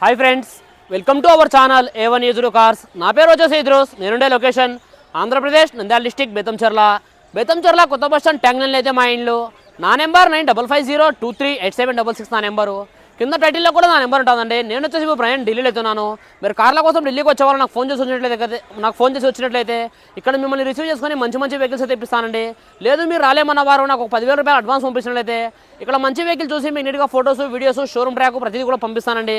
Hi friends welcome to our channel A one user cars నా పేరు వచ్చేసి ఇద్రోస్ నేనుండే లొకేషన్ ఆంధ్రప్రదేశ్ నంద్యాల డిస్టిక్ బెతంచర్ల బెతంచర్ల కొత్త బస్ స్టాండ్ ట్యాంగ్నల్ అయితే మా ఇండ్లు నా number nine double five zero two three eight seven double six నా నెంబరు కింద టైటిల్లో కూడా నా నెంబర్ ఉంటుందండి. నేను వచ్చేసి ఇప్పుడు ప్రయాణం ఢిల్లీలో అవుతున్నాను మీరు కార్ల కోసం ఢిల్లీకి వచ్చే వాళ్ళు నాకు ఫోన్ చేసి వచ్చినట్లయితే నాకు ఫోన్ చేసి వచ్చినట్లయితే ఇక్కడ మిమ్మల్ని రిసీవ్ చేసుకొని మంచి మంచి వెహికల్స్ అయితే ఇప్పిస్తానండి. లేదు మీరు రాలేమన్న వారు నాకు ఒక పదివేల రూపాయలు అడ్వాన్స్ పంపించినట్లయితే ఇక్కడ మంచి వెహికల్ చూసి మీకు నీట్గా ఫొటోస్ వీడియోస్ షోరూమ్ ట్రాక్ ప్రతిదీ కూడా పంపిస్తానండి.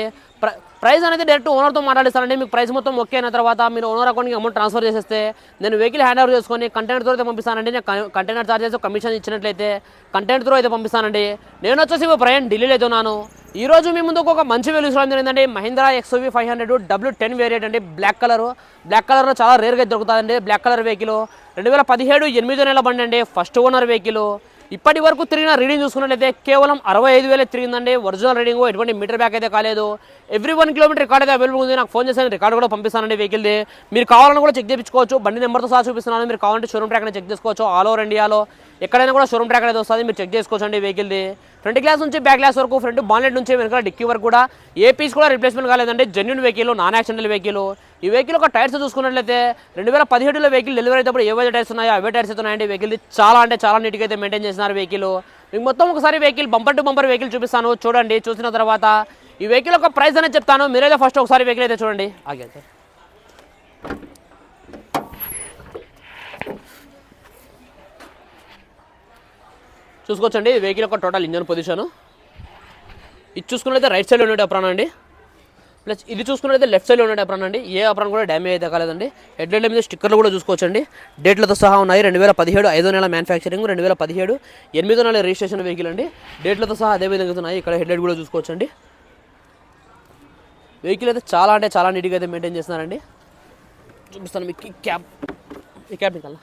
ప్రైస్ అనేది డైరెక్ట్ ఓనర్తో మాట్లాడిస్తానండి మీకు ప్రైస్ మొత్తం ఓకే అయిన తర్వాత మీరు ఓనర్ అకౌంట్కి అమౌంట్ ట్రాన్స్ఫర్ చేసేస్తే నేను వెహికల్ హ్యాండ్ ఓవర్ చేసుకొని కంటెంట్ త్రో అయితే పంపిస్తానండి. నేను కంటైనర్ చార్జెస్ కమిషన్ ఇచ్చినట్లయితే కంటెంట్ త్రో అయితే పంపిస్తానండి. నేను వచ్చేసి ప్రయాణం ఢిల్లీలో అయితే ఉన్నాను ఈ రోజు మీ ముందుకు ఒక మంచి వెలుగు చూడడం జరిగిందండి. Mahindra XUV five hundred W ten variant అండి. బ్లాక్ కలర్ బ్లాక్ కలర్లో చాలా రేర్గా దొరుకుతుందండి. బ్లాక్ కలర్ వెహికల్ రెండు వేల పదిహేడు ఎనిమిదో నెల బండి అండి. ఫస్ట్ ఓనర్ వెహికల్ ఇప్పటి వరకు తిరిగిన రీడింగ్ చూసుకున్నట్లయితే కేవలం అరవై ఐదు వేలే తిరిగిందండి. ఒరిజినల్ రీడింగ్ ఎటువంటి మీటర్ బ్యాక్ అయితే కాలేదు. ఎవ్రీ వన్ కిలోమీటర్ రికార్డ్ అయితే అవైలబుల్ ఉంది. నాకు ఫోన్ చేసి రికార్డ్ కూడా పంపిస్తానండి వెహికల్ది మీరు కావాలని కూడా చెక్ చేయించుకోవచ్చు. బండి నెంబర్తో సహా చూపిస్తున్నాను. మీరు కావాలంటే షోరూమ్ ట్రాక్ చెక్ చేసుకోవచ్చు. ఆల్ ఓవర్ ఇండియాలో ఎక్కడైనా కూడా షోరూమ్ ట్రాక్ అనేది వస్తుంది. మీరు చెక్ చేసుకోవచ్చు అండి వెహికల్ది ఫ్రంట్ గ్లాస్ నుంచి బ్యాక్ గ్లాస్ వరకు ఫ్రంట్ బాన్లెట్ నుంచి వెనకాల డిక్కీ వరకు కూడా ఏ పీస్ కూడా రిప్లేస్మెంట్ కాలేదండి. Genuine vehicle non accidental vehicle ఈ వెహికల్ ఒక టైర్స్ చూసుకున్నట్లయితే రెండు వేల పదిహేడులో వెహికల్ డెలివరీ అయినప్పుడు ఏవైతే టైర్స్ ఉన్నాయో అవే టైర్స్ అయితే ఉన్నాయండి వెహికల్ చాలా అంటే చాలా నీట్గా అయితే మెయింటైన్ చేస్తున్నారు వెహికల్ మీకు మొత్తం ఒకసారి vehicle bumper to bumper vehicle చూపిస్తాను. చూడండి. చూసిన తర్వాత ఈ వెహికల్ ఒక ప్రైస్ అనేది చెప్తాను. మీరైతే ఫస్ట్ ఒకసారి వెహికల్ అయితే చూడండి. ఆగే సార్ చూసుకోవచ్చండి వెహికల్ యొక్క టోటల్ ఇంజన్ పొజిషన్ ఇది చూసుకున్నట్లయితే రైట్ సైడ్లో ఉండే అప్రాన్ అండి. ప్లస్ ఇది చూసుకున్నట్లయితే లెఫ్ట్ సైడ్లో ఉండే అప్రాన్ అండి. ఏ అప్రాన్ కూడా డ్యామేజ్ అయితే కాలేదండి. హెడ్లైట్ల మీద స్టిక్కర్లు కూడా చూసుకోవచ్చండి. డేట్లతో సహా ఉన్నాయి. రెండు వేల పదిహేడు ఐదో నెల మ్యానుఫ్యాక్చరింగ్ రెండు వేల పదిహేడు ఎనిమిదో నెల రిజిస్ట్రేషన్ వెహికల్ అండి. డేట్లతో సహా అదే విధంగా ఉన్నాయి. ఇక్కడ హెడ్లైట్ కూడా చూసుకోవచ్చండి. వెహికల్ అయితే చాలా అంటే చాలా నీట్గా అయితే మెయింటైన్ చేస్తున్నారండి. చూపిస్తాను మీకు ఈ క్యాబ్ ఈ క్యాబ్ కల్లా.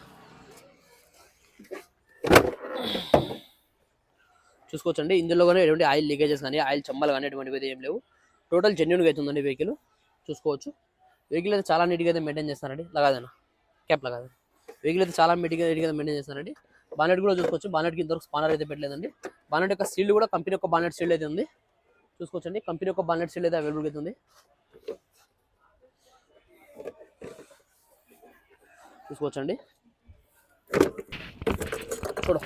చూసుకోవచ్చండి. ఇందులో కానీ ఎటువంటి ఆయిల్ లీకేజెస్ కానీ ఆయిల్ చంబలు కానీ ఎటువంటివి అయితే ఏం లేవు. టోటల్ జెన్యున్గా అయితే ఉందండి వెహికల్ చూసుకోవచ్చు. వెహికల్ అయితే చాలా నీట్గా అయితే మెయింటైన్ చేస్తారండి లగాదన్న క్యాప్ లగాదు. వెహికల్ అయితే చాలా నీట్గా నీట్గా మెయింటైన్ చేస్తారండి బానెట్ కూడా చూసుకోవచ్చు. బానెట్కి ఇంతవరకు స్పానర్ అయితే పెట్టలేదండి. బానెట్ యొక్క సీల్డ్ కూడా కంపెనీ యొక్క బానెట్ సీల్డ్ అయితే ఉంది. చూసుకోవచ్చండి. కంపెనీ యొక్క బానెట్ సీల్ అయితే అవైలబుల్గా అవుతుంది చూసుకోవచ్చండి. చూడ.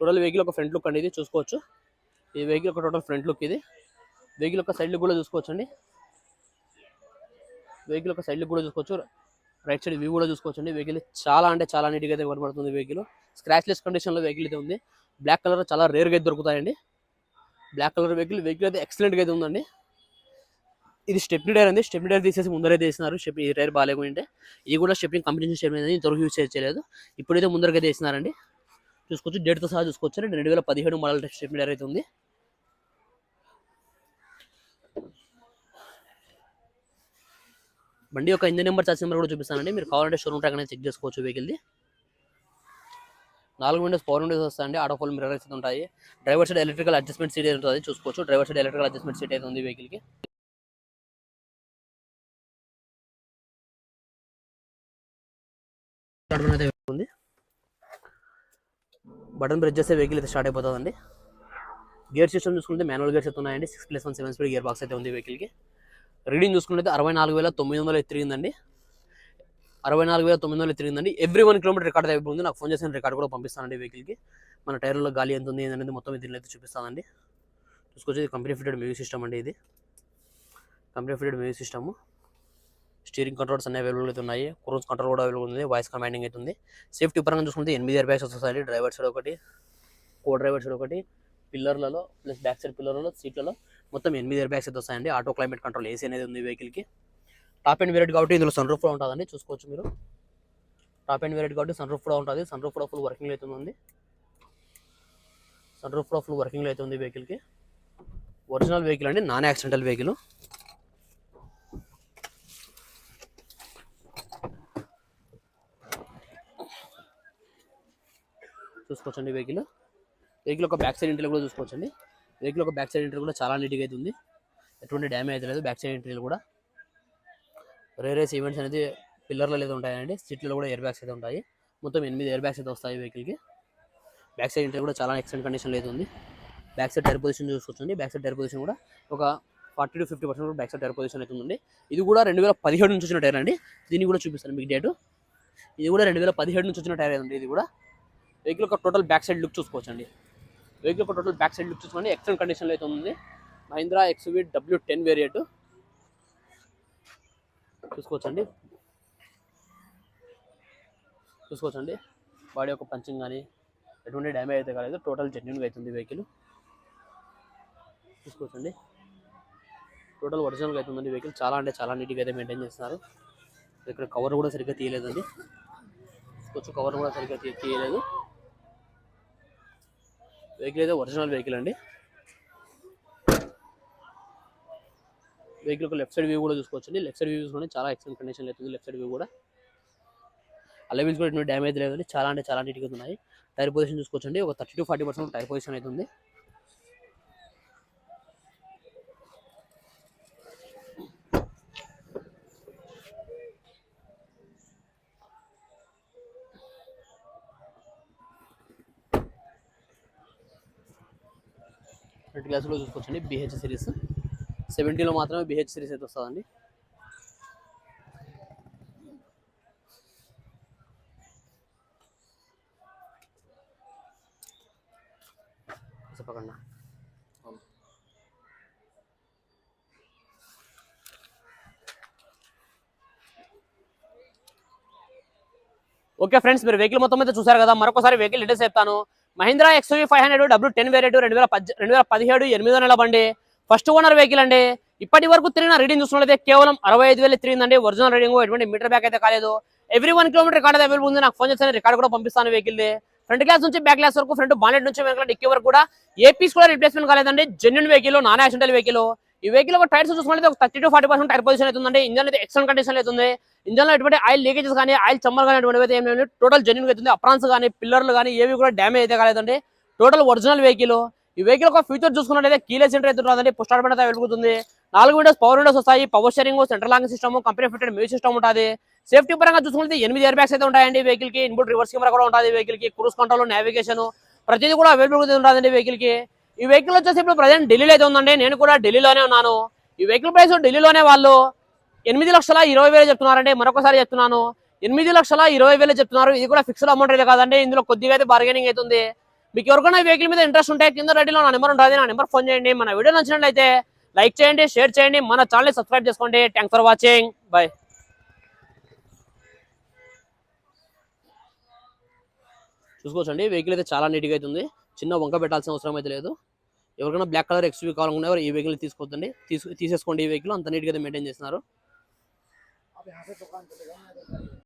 టోటల్ వెహికల్ ఒక ఫ్రంట్ లుక్ అండి ఇది చూసుకోవచ్చు. ఈ వెహికల్ ఒక టోటల్ ఫ్రంట్ లుక్ ఇది. వెహికల్ ఒక సైడ్ లుక్ కూడా చూసుకోవచ్చండి. వెహికల్ ఒక సైడ్ లుక్ కూడా చూసుకోవచ్చు. రైట్ సైడ్ వ్యూ కూడా చూసుకోవచ్చండి. వెహికల్ చాలా అంటే చాలా నీట్గా అయితే కనబడుతుంది వెహికల్. స్క్రాచ్లెస్ కండిషన్లో వెహికల్ అయితే ఉంది. బ్లాక్ కలర్ చాలా రేర్గా అయితే దొరుకుతాయండి. బ్లాక్ కలర్ వెహికల్ వెహికల్ అయితే ఎక్సలెంట్గా అయితే ఉందండి. ఇది స్టెప్ని డైర్ అండి. స్టెప్ని డైర్ తీసేసి ముందరైతే వేసినారు స్టెప్ ఈ టైర్ బాగాలేకుంటే ఇది కూడా స్టెప్ని కంపెనీ స్టెప్ అనేది ఇంతవరకు యూజ్ చేయలేదు ఇప్పుడైతే ముందరకైతే వేసినారండి చూసుకోవచ్చు. డేట్తో సహా చూసుకోవచ్చు. అండి రెండు వేల పదిహేడు మోడల్ స్టెప్ డైర్ అయితే ఉంది. బండి యొక్క ఇంజన్ నెంబర్ చార్జ్ నెంబర్ కూడా చూపిస్తానండి. మీరు కావాలంటే షోరూమ్ ట్రాక్ అనేది చెక్ చేసుకోవచ్చు వెహికల్ది. నాలుగు విండోస్ ఫోర్ విండోస్ వస్తాయండి. ఆటో ఫోల్ మిర్రర్ అయితే ఉంటాయి. Driver side electrical adjustment seat ఉంటుంది. చూసుకోవచ్చు. Driver side electrical adjustment seat అయితే ఉంది వెహికల్కి బటన్ ఉంది. బటన్ ప్రెస్ చేస్తే వెహికల్ అయితే స్టార్ట్ అయిపోతుందండి. గేర్ సిస్టమ్ చూసుకుంటే మాన్యువల్ గేర్స్ అయితే ఉన్నాయండి. Six plus one seven speed gear box అయితే ఉంది వెహికల్కి రీడింగ్ చూసుకుంటే అరవై నాలుగు వేల తొమ్మిది వందలు తిరిగిందండి అరవై నాలుగు వేల తొమ్మిది వందలు తిరిగిందండి. ఎవ్రీ వన్ కిలోమీటర్ రికార్డ్ అయిపోయింది నాకు ఫోన్ చేసిన రికార్డ్ కూడా పంపిస్తానండి వెహికల్కి మన టైర్లో గాలి ఎంత ఉంది అనేది మొత్తం దీనిలో అయితే చూపిస్తానండి. చూసుకొచ్చి కంపెనీ ఫిటెడ్ మ్యూజిక్ సిస్టమ్ అండి ఇది. Company fitted music system steering controls అన్ని అవైలబుల్ అయితే ఉన్నాయి. క్రూజ్ కంట్రోల్ కూడా అవైలబుల్ ఉంది. వాయిస్ కమాండింగ్ అయితే ఉంది. సేఫ్టీ పరంగా చూసుకుంటే ఎనిమిది ఇయర్ బ్యాగ్స్ వస్తాయి డ్రైవర్ సైడ్ ఒకటి కో డ్రైవర్ సైడ్ ఒకటి పిల్లర్లలో ప్లస్ బ్యాక్ సైడ్ పిల్లర్లలో సీట్లలో మొత్తం ఎనిమిది ఇయర్ బ్యాగ్స్ అయితే వస్తాయండి. ఆటో క్లైమేట్ కంట్రోల్ ఏసీ అనేది ఉంది వెహికల్కి టాప్ అండ్ వెరైట్ కాబట్టి ఇందులో సన్ రూఫ్ కూడా ఉంటుందండి. చూసుకోవచ్చు మీరు. టాప్ అండ్ వేరియట్ కాబట్టి సన్ రూఫ్ కూడా ఉంటుంది. సన్ రూఫ్ కూడా ఫుల్ వర్కింగ్ అయితే ఉంది. సన్ రూఫ్ కూడా ఫుల్ వర్కింగ్ అయితే ఉంది వెహికల్కి ఒరిజినల్ వెహికల్ అండి. నాన్ యాక్సిడెంటల్ వెహికల్ చూసుకోవచ్చండి వెహికల్ వెహికల్ ఒక బ్యాక్ సైడ్ ఇంటర్ కూడా చూసుకోవచ్చండి. వెహికల్ ఒక బ్యాక్ సైడ్ ఇంటర్ కూడా చాలా నీట్గా అయితే ఉంది. ఎటువంటి డ్యామేజ్ అయితే లేదు. బ్యాక్ సైడ్ ఇంటర్ కూడా. రేరేస్ ఈవెంట్స్ అనేది పిల్లర్లు అయితే ఉంటాయండి. సిట్లో కూడా ఎయిర్ బ్యాగ్స్ అయితే ఉంటాయి. మొత్తం ఎనిమిది ఎయిర్ బ్యాగ్స్ అయితే వస్తాయి వెహికల్కి. బ్యాక్ సైడ్ ఇంటర్ కూడా చాలా ఎక్సలెంట్ కండిషన్లో అయితే ఉంది. బ్యాక్ సైడ్ టైర్ పొజిషన్ చూసుకోవచ్చండి. బ్యాక్ సైడ్ టైర్ పొజిషన్ కూడా ఒక forty to fifty percent back side tyre position అయితే ఉంది. ఇది కూడా రెండు వేల పదిహేడు నుంచి వచ్చిన టైర్ అండి. దీన్ని కూడా చూపిస్తాను మీకు డేటు. ఇది కూడా రెండు వేల పదిహేడు నుంచి వచ్చిన టైర్ అండి. ఇది కూడా వెహికల్ ఒక టోటల్ బ్యాక్ సైడ్ లుక్ చూసుకోవచ్చండి. వెహికల్ ఒక టోటల్ బ్యాక్ సైడ్ లుక్ చూసుకోండి ఎక్సలెంట్ కండిషన్లో అయితే ఉంది. Mahindra XUV W ten variant. చూసుకోవచ్చండి. చూసుకోవచ్చండి. బాడీ యొక్క పంచింగ్ కానీ ఎటువంటి డ్యామేజ్ అయితే కాలేదు. టోటల్ జెన్యున్గా అవుతుంది వెహికల్. చూసుకోవచ్చండి. టోటల్ ఒరిజినల్గా అవుతుందండి వెహికల్. చాలా అంటే చాలా నీట్గా అయితే మెయింటైన్ చేస్తున్నారు. ఇక్కడ కవర్ కూడా సరిగ్గా తీయలేదండి. కొంచెం కవర్ కూడా సరిగ్గా తీయలేదు. వెహికల్ అయితే ఒరిజినల్ వెహికల్ అండి. వెహికల్ ఒక లెఫ్ట్ సైడ్ వ్యూ కూడా చూసుకోవచ్చండి. లెఫ్ట్ సైడ్ వ్యూ చాలా ఎక్సలెంట్ కండిషన్ అవుతుంది లెఫ్ట్ సైడ్ వ్యూ కూడా. అలవీల్స్ కూడా ఎటువంటి డ్యామేజ్ లేదండి. చాలా అంటే చాలా నీట్గా ఉన్నాయి. టైర్ పొజిషన్ చూసుకోవచ్చండి. ఒక thirty to forty percent tyre position అవుతుంది ఫ్రంట్ గ్లాస్ కూడా చూసుకోవచ్చండి. బిహెచ్ సిరీస్ సెవెంటీలో మాత్రమే బిహెచ్ సిరీస్ అయితే వస్తుందండి. చెప్పకండి ఓకే ఫ్రెండ్స్ మీరు వెహికల్ మొత్తం అయితే చూసారు కదా. మరొకసారి వెహికల్ డీటెయిల్స్ చెప్తాను. Mahindra XUV five hundred W ten variant రెండు వేల పద్ రెండు వేల పదిహేడు ఎనిమిదో నెల బండి. ఫస్ట్ ఓనర్ వెహికల్ అండి. ఇప్పటి వరకు తిరిగిన రీడింగ్ చూసినట్లయితే కేవలం అరవై ఐదు వేలు తిరిగిందండి. ఒరిజినల్ రీడింగ్ ఎటువంటి మీటర్ బ్యాక్ అయితే కాలేదు. Every one kilometre record available ఉంది. నాకు ఫోన్ చేస్తే రికార్డ్ కూడా పంపిస్తాను వెహికల్ ఫ్రంట్ గ్లాస్ నుంచి బ్యాక్ గ్లాస్ వరకు ఫ్రంట్ బానెట్ నుంచి వెనకాల డిక్కీ వరకు కూడా ఏ పీస్ కూడా రిప్లేస్మెంట్ కాలేదండి. Genuine vehicle non accidental vehicle ఈ వెహికల్ ఒక టైర్స్ చూసుకుంటే ఒక thirty to forty percent tyre position అవుతుందండి ఇంజన్ అయితే ఎక్సలెంట్ కండిషన్ అవుతుంది ఇంజన్లో ఎటువంటి ఆయిల్ లీకేజెస్ కానీ ఆయిల్ చమ్మర్ కానీ ఎటువంటి అయితే ఏం లేదు టోటల్ జెన్యున్ అవుతుంది అప్రాన్స్ కానీ పిల్లర్లు కానీ ఏవి కూడా డ్యామేజ్ అయితే కాలేదండి. టోటల్ ఒరిజినల్ వెహికల్ ఈ వెహికల్ ఒక ఫ్యూచర్ చూసుకున్నట్లయితే కీలే సెంటర్ అయితే ఉంటుందండి. పుష్ స్టార్ట్ అయితే వెలుగుతుంది. నాలుగు విండోస్ పవర్ విండోస్ వస్తాయి. Power steering central locking system company fitted music system ఉంటుంది. సేఫ్టీ పరంగా చూసుకుంటే ఎనిమిది ఇయర్ బ్యాగ్స్ అయితే ఉంటాయండి వెహికల్కి. ఇన్బుట్ రివర్స్ కెమెరా కూడా ఉంటుంది వెహికల్కి. క్రూస్ కంట్రోల్ నావిగేషన్ ప్రతిదీ కూడా అవైలబుల్ ఉంటుందండి వెహికల్కి. ఈ వెహికల్ వచ్చేసి ఇప్పుడు ప్రజెంట్ ఢిల్లీలో అయితే ఉందండి. నేను కూడా ఢిల్లీలోనే ఉన్నాను. ఈ వెహికల్ ప్రైస్ ఢిల్లీలోనే వాళ్ళు ఎనిమిది లక్షల ఇరవై వేలు చెప్తున్నారండి. మరొకసారి చెప్తున్నాను. ఎనిమిది లక్షల ఇరవై వేలు చెప్తున్నారు. ఇది కూడా ఫిక్స్డ్ అమౌంట్ అయితే కాదండి. ఇందులో కొద్దిగా అయితే బార్గెనింగ్ అవుతుంది మీకు ఎవరికైనా వెహికల్ మీద ఇంట్రెస్ట్ ఉంటే కింద రెడీలో నా నెంబర్ ఉంటుంది. నా నెంబర్ ఫోన్ చేయండి. మన వీడియో నచ్చినట్లయితే లైక్ చేయండి షేర్ చేయండి. మన ఛానల్ సబ్స్క్రైబ్ చేసుకోండి. థ్యాంక్స్ ఫర్ వాచింగ్ బాయ్ చూసుకోవచ్చండి. వెహికల్ అయితే చాలా నీట్గా అవుతుంది చిన్న వంక పెట్టాల్సిన అవసరం అయితే లేదు. ఎవరికైనా బ్లాక్ కలర్ ఎక్స్వీ కావాలనుకునే ఈ వెహికల్ తీసుకోవద్దండి. తీసు తీసేసుకోండి ఈ వెహికల్ అంత నీట్గా మెయింటైన్ చేస్తున్నారు.